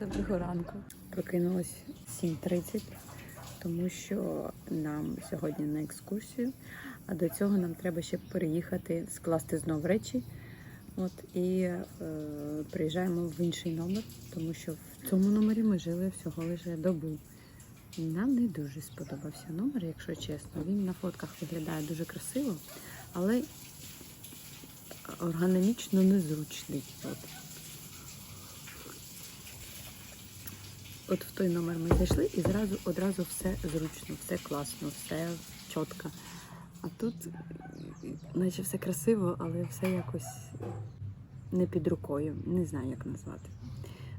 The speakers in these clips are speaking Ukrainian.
Доброго ранку. Прокинулась 7.30, тому що нам сьогодні на екскурсію, а до цього нам треба ще переїхати, скласти знов речі. От, і е, приїжджаємо в інший номер, тому що в цьому номері ми жили всього лише добу. Нам не дуже сподобався номер, якщо чесно. Він на фотках виглядає дуже красиво, але органічно незручний. От. От в той номер ми зайшли і зразу одразу все зручно, все класно, все чітко. А тут, наче все красиво, але все якось не під рукою. Не знаю, як назвати.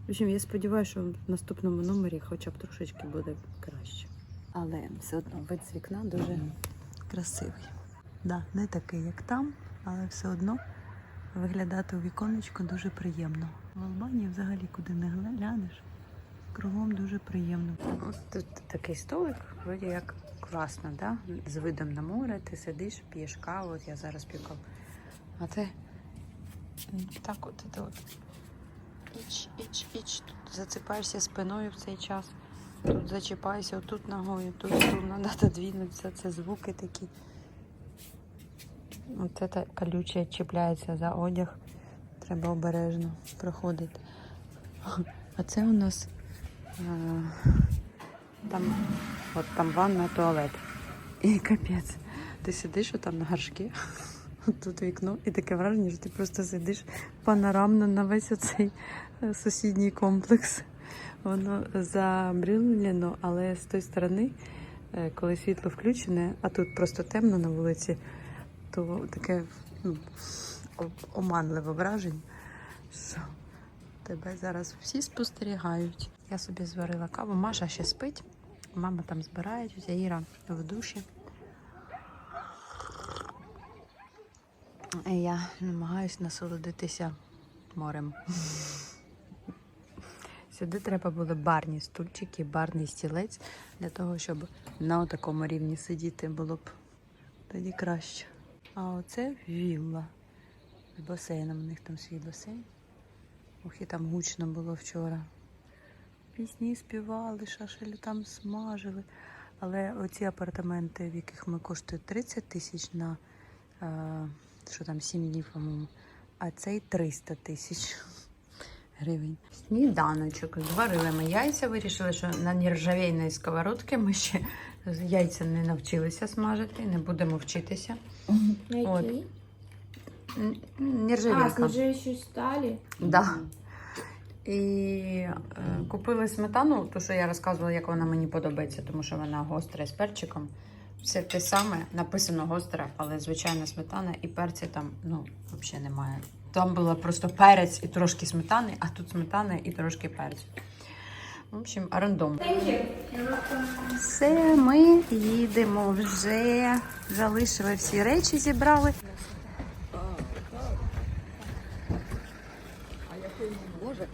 В общем, я сподіваюся, що в наступному номері хоча б трошечки буде краще. Але все одно вид з вікна дуже красивий. Да, не такий, як там, але все одно виглядати у віконечко дуже приємно. В Албанії взагалі куди не глянеш. Кругом дуже приємно. Ось тут такий столик, вроді як класно, да? з видом на море, ти сидиш, п'єш каву, от я зараз п'ю каву. А ти так от, от, от. Іч, іч, іч. Тут зацепаєшся спиною в цей час. Тут зачіпаєшся, отут ногою, тут треба додвинутися, це звуки такі. От це колюче чіпляється за одяг. Треба обережно проходити. А це у нас Там, от там ванна, туалет. І капець. Ти сидиш отам на горшки, тут вікно, і таке враження, що ти просто сидиш панорамно на весь оцей е, сусідній комплекс. Воно забрілено, але з тої сторони, е, коли світло включене, а тут просто темно на вулиці, то таке ну, оманливе враження. що Тебе зараз всі спостерігають. Я собі зварила каву. Маша ще спить. Мама там збирає, тетя Іра в душі. І я намагаюся насолодитися морем. Сюди треба були барні стульчики, барний стілець для того, щоб на такому рівні сидіти було б тоді краще. А оце вілла з басейном. У них там свій басейн. І там гучно було вчора. Пісні співали, шашелі там смажили. Але оці апартаменти, в яких ми коштують 30 тисяч на е, що там, 7 днів, по-моєму, а цей 300 тисяч гривень. Сніданочок. Зварили ми яйця, вирішили, що на нержавійній сковородці ми ще яйця не навчилися смажити, не будемо вчитися. От. Какие? Н- А, Нержавійка. с нержавеющей стали? Да. І е, купили сметану, ту, що я розказувала, як вона мені подобається, тому що вона гостра з перчиком. Все те саме, написано гостра, але звичайна сметана і перці там ну, взагалі немає. Там було просто перець і трошки сметани, а тут сметана і трошки перцю. В общем, рандом. Все, ми їдемо вже. Залишили всі речі, зібрали.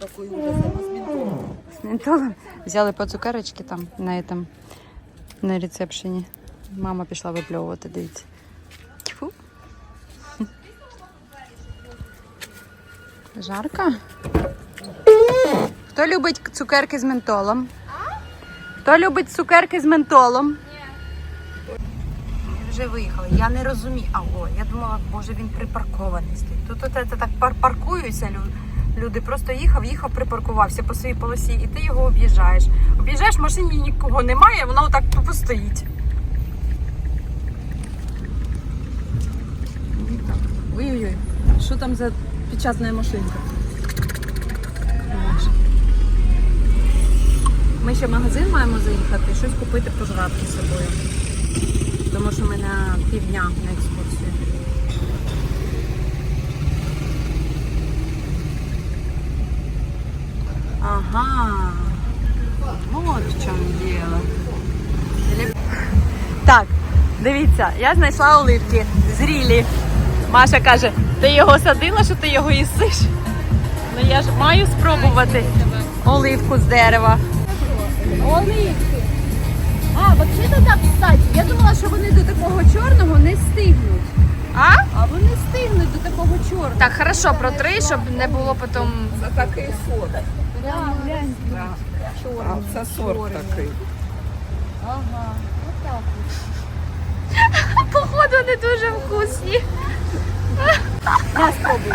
Боже, ужас, ментолом. Взяли по цукерочки там на этом, на рецепшені. Мама пішла випльовувати, дивіться. Тьфу. Жарко? Хто любить цукерки з ментолом? Хто любить цукерки з ментолом? Вже виїхали. Я не розумію. А я думала, боже, він припаркований. Тут от це так пар- паркуються люди. Люди просто їхав, їхав, припаркувався по своїй полосі, і ти його об'їжджаєш. Об'їжджаєш, в машині нікого немає, вона отак тупо стоїть. Ой-ой-ой, що там за печатна машинка? Ми ще в магазин маємо заїхати, щось купити пожрати з собою. Тому що ми на півдня на екскурсію. Ага. Вот в чому діло. Так, дивіться, я знайшла оливки зрілі. Маша каже, ти його садила, що ти його їсиш? Ну я ж маю спробувати оливку з дерева. Оливки. А, вообще-то так, кстати, я думала, що вони до такого чорного не стигнуть. А? А вони стигнуть до такого чорного. Так, хорошо, протри, щоб не було потім. За такий фото. А це сорт такий. Ага, отак. Походу, вони дуже вкусні. На, спробуй.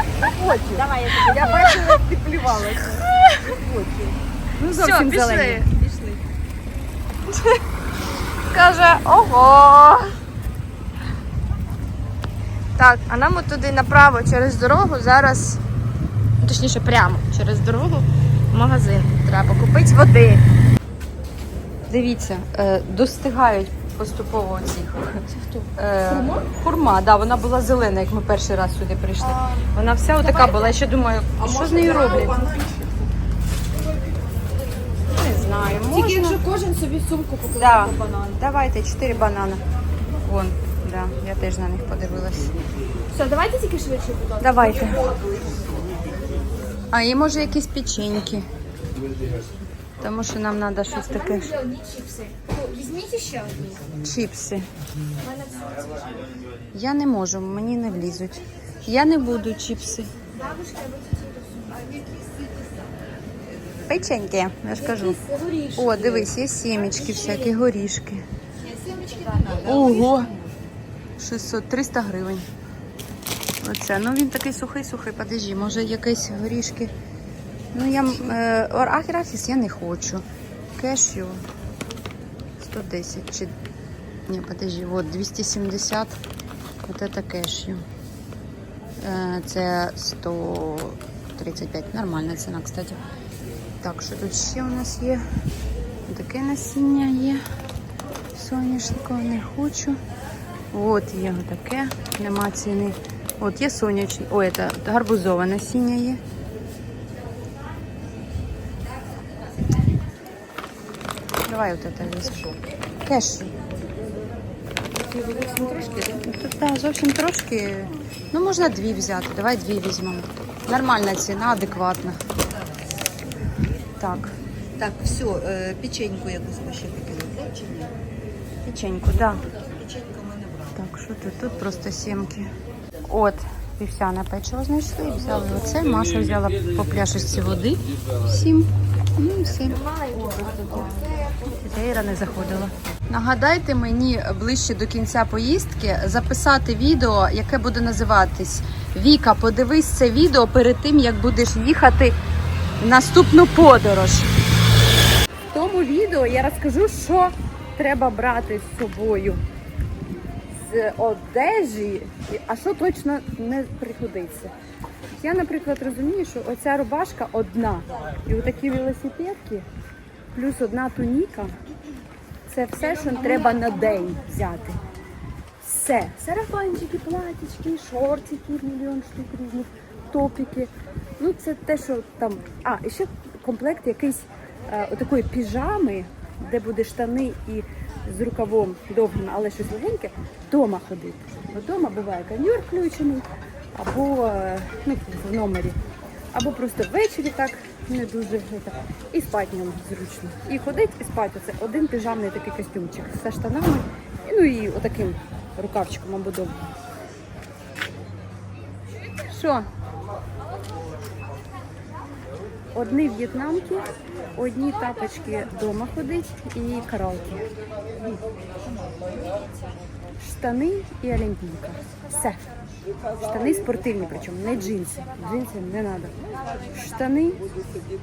Хочу. Давай я тобі. Я бачила, ти плювалася. Хочу. Ну, Все, зовсім пішли. зелені. Пішли. Каже, ого. Так, а нам от туди направо через дорогу зараз, ну, точніше, прямо через дорогу магазин. Треба купити води. Дивіться, е, достигають поступово цих. Е, хурма? Хурма, да, вона була зелена, як ми перший раз сюди прийшли. Вона вся отака була. Я ще думаю, що з нею роблять? Не знаю. Можна. кожен собі сумку покладе Да. Давайте, чотири банани. Вон, да, я теж на них подивилась. Все, давайте тільки швидше, будь ласка. Давайте. А і може якісь печеньки. Тому що нам треба щось таке. Візьміть ще одні. Чіпси. Я не можу, мені не влізуть. Я не буду чіпси. Печеньки, я ж кажу. О, дивись, є сімечки всякі, горішки. Ого! 600, 300 гривень. Оце. Ну він такий сухий-сухий, подожди, може якісь горішки. Ну я е, арахіс я не хочу. Кешю 110 чи. Ні, подожди, от 270. От це кешю. Е, Це 135. Нормальна ціна, кстати. Так, що тут ще у нас є? Таке насіння є. Соняшникового не хочу. От є таке, нема ціни. От є сонячне. Ой, це гарбузове насіння є. Давай от це візьму. Кешю. Тут да, зовсім трошки. Ну, можна дві взяти. Давай дві візьмемо. Нормальна ціна, адекватна. Так. Так, все, печеньку якусь ми ще таки чи ні? Печеньку, да. Печеньку ми не брали. Так, що тут? Тут просто сімки. От, вівсяне печиво знайшли. Взяли оце. Маша взяла по пляшечці води. Сім. Ну, все. Іра не заходила. Нагадайте мені ближче до кінця поїздки записати відео, яке буде називатись Віка, подивись це відео перед тим, як будеш їхати в наступну подорож. В тому відео я розкажу, що треба брати з собою з одежі, а що точно не пригодиться. Я, наприклад, розумію, що оця рубашка одна, і отакі велосипедки, плюс одна туніка це все, що треба на день взяти. Все. Сарафанчики, платічки, шортики, мільйон штук різних, топіки. Ну, це те, що там. А, і ще комплект якийсь е, отакої піжами, де буде штани і з рукавом довгим, але щось легеньке, вдома ходити. Вдома буває конюр включений, або е, ну, в номері, або просто ввечері так не дуже это, і спати ньому зручно. І ходить, і спати. Це один піжамний такий костюмчик зі штанами, ну і отаким рукавчиком або довгим. Що? Одні в'єтнамки, одні тапочки вдома ходить і каралки. Штани і олімпійка. Все. Штани спортивні, причому не джинси. Джинси не треба. Штани,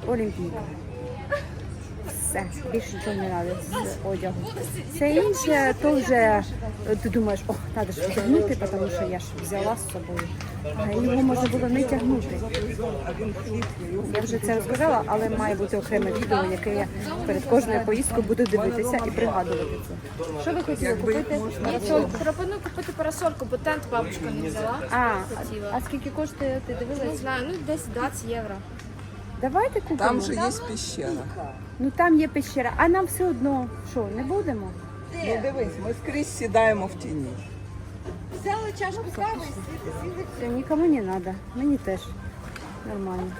олімпійка. Все, більше нічого не треба з одягу. Це інше, то вже е, ти думаєш, ох, треба ж вдягнути, тому що я ж взяла з собою. А його можна було не тягнути. Я вже це розказала, але має бути окреме відео, яке я перед кожною поїздкою буду дивитися і пригадувати це. Що ви хотіли купити? Я пропоную купити парасольку, бо тент бабушка не взяла. А, а скільки коштує, ти Не знаю, ну десь 20 євро. Давайте купимо. Там же є пещера. Ну там є пещера, а нам все одно. Що, не будемо? Ну дивись, ми скрізь сідаємо в тіні. Все, нікому не треба. Мені теж нормально.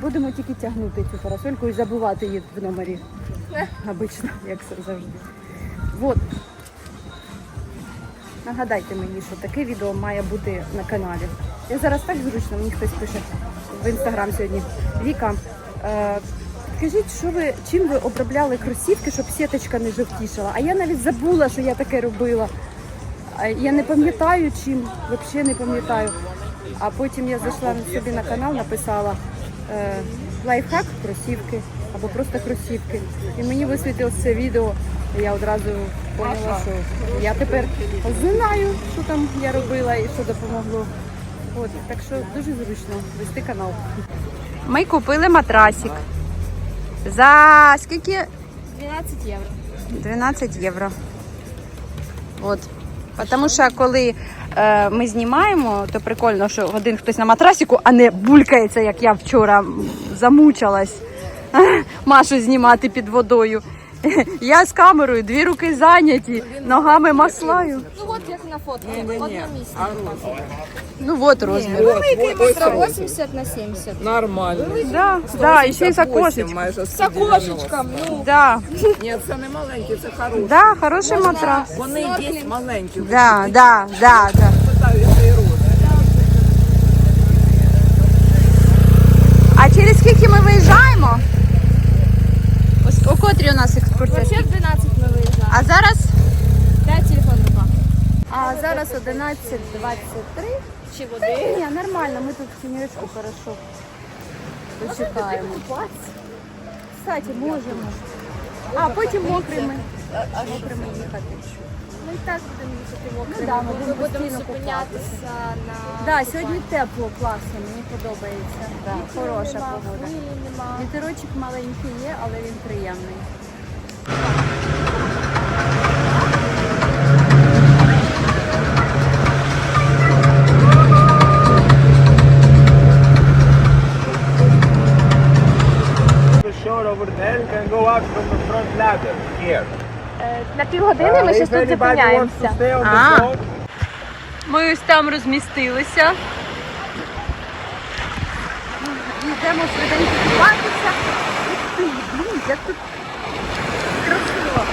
Будемо тільки тягнути цю парасольку і забувати її в номері. Обично, як завжди. Вот. Нагадайте мені, що таке відео має бути на каналі. Я зараз так зручно, мені хтось пише в інстаграм сьогодні. Віка, е, скажіть, що ви чим ви обробляли кросівки, щоб сіточка не жовтішала? А я навіть забула, що я таке робила. Я не пам'ятаю чим, взагалі не пам'ятаю. А потім я зайшла собі на канал, написала е, лайфхак кросівки або просто кросівки. І мені висвітилось це відео. І я одразу поняла, що я тепер знаю, що там я робила і що допомогло. От, так що дуже зручно вести канал. Ми купили матрасик. За скільки? 12 євро. 12 євро. От. Тому що коли е, ми знімаємо, то прикольно, що один хтось на матрасику, а не булькається, як я вчора замучилась Машу знімати під водою. Я з камерою, дві руки зайняті, ногами маслаю. Ну от як на фотці, одне місце. Ну от розмір. Метро 80 на 70. Нормально. Да, да, і ще й 88 майже З ну. Да, Ні, це не маленький, це хороший. да, хороший матрас. Вони є маленькі. Да, да, да. А через скільки ми виїжджаємо? Котрій у нас екскурсія? Ще 12 ми виїжджали. А зараз? 5 телефон в руках. А зараз 11.23. Чи води. ні, нормально, ми тут тіньочку хорошо почекаємо. Кстати, можемо. А потім мокрими. Мокрими їхати. Ми і так будемо їхати в Ну да, ми будемо постійно зупинятися на... Да, сьогодні тепло, класно, мені подобається. Хороша Нема, погода. Вітерочок маленький є, але він приємний. На півгодини ми ще тут зупиняємося. Ми ось там розмістилися. Йдемо швиденько купатися. Ух ти, блін, як тут красиво.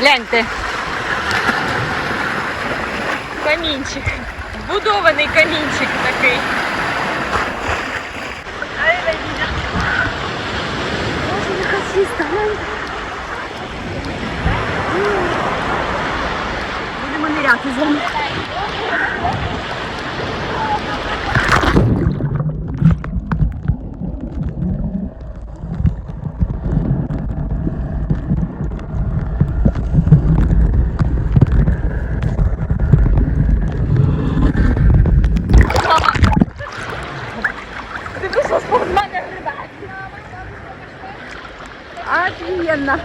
Гляньте. Камінчик. Вбудований камінчик такий. Боже, яка чиста, гляньте. Будемо ниряти з вами. Офігенно.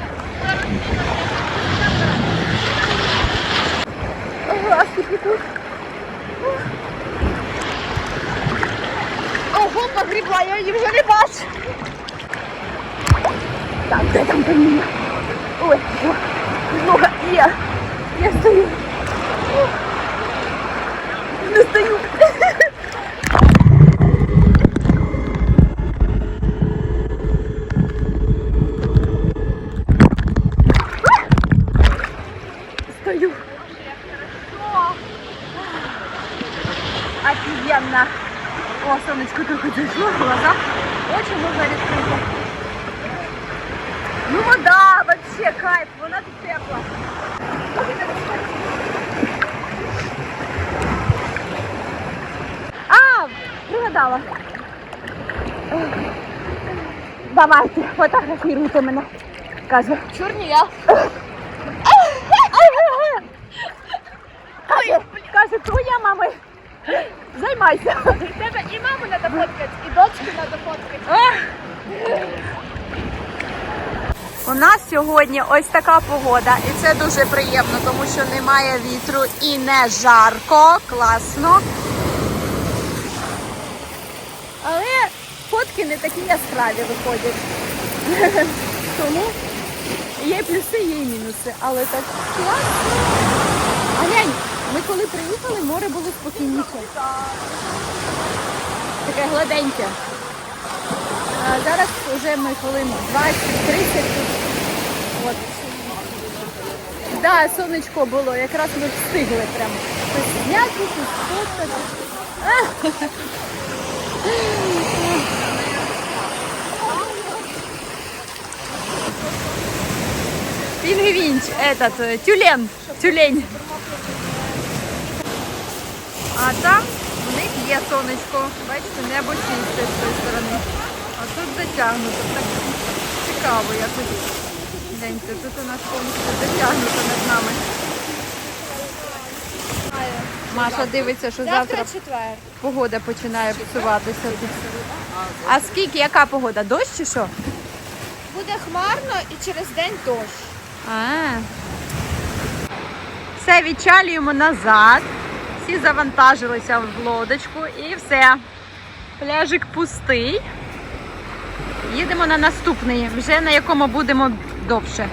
Глазки тут. Ого, погрібла, я її вже не бачу. Так, де там каміння? Ой, о, нога, є. Я стою. Не стою. Стою. Офигенно. О, солнышко только зашло в глаза. Очень можно открыть. Ну вода, вообще кайф, вона тут тепла. А, пригадала. Давайте, фотографируйте мене. Каже. Чорні я. Каже, каже, твоя мама. Займайся. Тебе і маму треба фоткати, і дочку треба фоткати. У нас сьогодні ось така погода, і це дуже приємно, тому що немає вітру і не жарко, класно. Але фотки не такі яскраві виходять. Тому є плюси, є і мінуси. Але так класно. А глянь, ми коли приїхали, море було спокійніше. Таке гладеньке. А зараз вже ми хвилин 20-30 тут. От. Да, сонечко було, якраз ми встигли прямо. Щось зняти, щось фоткати. Пінгвінч, этот, е, тюлен. Тюлень. А там у них є сонечко. Бачите, небо чисте з цієї сторони. А тут затягнуто. Так цікаво якось. Гляньте, тут у нас повністю затягнуто над нами. Маша дивиться, що завтра четвер. погода починає псуватися. А скільки, яка погода? Дощ чи що? Буде хмарно і через день дощ. А. Все, відчалюємо назад. Всі завантажилися в лодочку і все. Пляжик пустий. Їдемо на наступний, вже на якому будемо довше.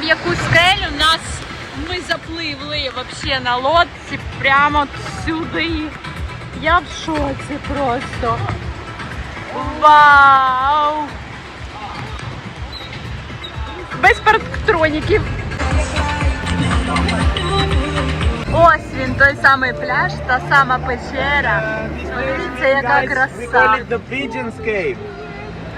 В яку скелю нас ми запливли вообще на лодці прямо сюди. Я в шоці просто. Вау! Без парктроніків. Ось він, той самий пляж, та сама печера. Подивіться, яка Guys, we call краса. it the Pigeons Cave.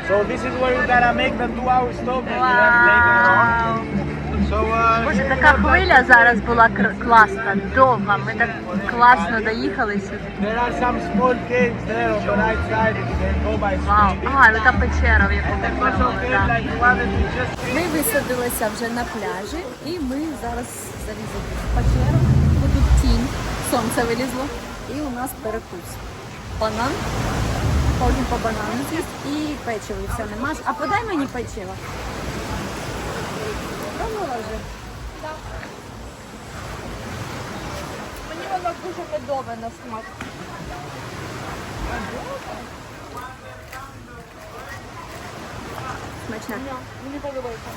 So this is where we gotta make the two-hour stop that we have later on. So uh, Боже, here така you go, хвиля that's- зараз була кр- класна, довга. Ми так класно доїхали сюди. There are some small caves there on the right side that you can go by Вау. swimming. Ага, ну та печера, в яку And ми there's also плавали, cave так. like the one that we just Ми висадилися вже на пляжі і ми зараз залізли в печеру. Бо тут тінь, сонце вилізло. І у нас перекус. Банан. Потім по банану з'їсть і печиво, і все нема. А подай мені печиво. Пробувала вже? Мені воно дуже медове на смак. Смачне. Мені подобається.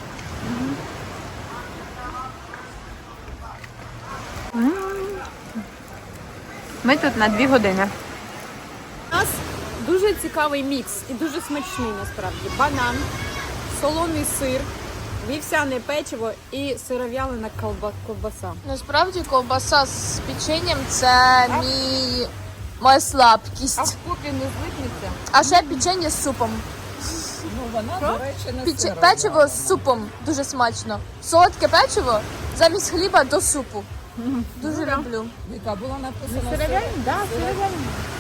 Ми тут на дві години. Дуже цікавий мікс і дуже смачний насправді. Банан, солоний сир, вівсяне печиво і сиров'ялина ковбаса. Насправді ковбаса з печенням це мій моя слабкість. А в купі не злипнеться? А ще печення з супом. Ну вона, до речі, не печиво з супом дуже смачно. Солодке печиво замість хліба до супу. Дуже люблю. Яка була написана Сиров'яльна? Да, сиров'яльна.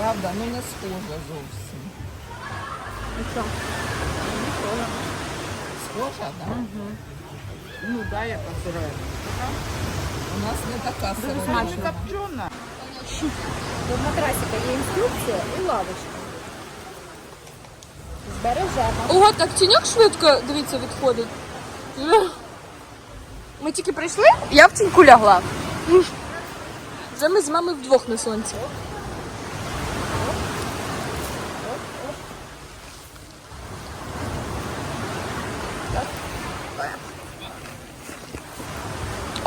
Правда, ну не схожа зовсім. Схожа, так? Ну да, яка сира. У нас не така сира. смачно. Копчена. До матрасика є інструкція і лавочка. Збережемо. Ого, так тіньок швидко, дивіться, відходить. Ми тільки прийшли, я в тіньку лягла. Вже ми з мамою вдвох на сонці.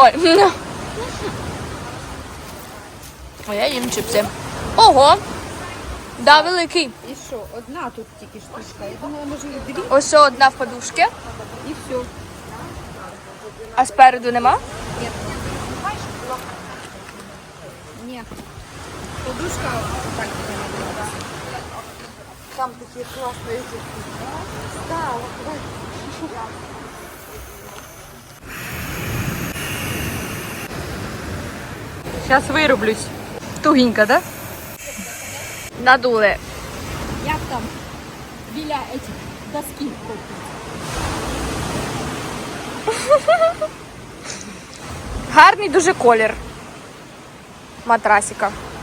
Ой. А я їм чипси. Ого! Да, великий. І що, одна тут тільки штучка. Я думала, може і дві, Ось одна в подушки, і все. а спереду нема. Ні. Подушка так Там такі класні. Зараз вирублюсь. Тугенько, да? Надули. Як там біля этих доски Гарний дуже колір матрасика.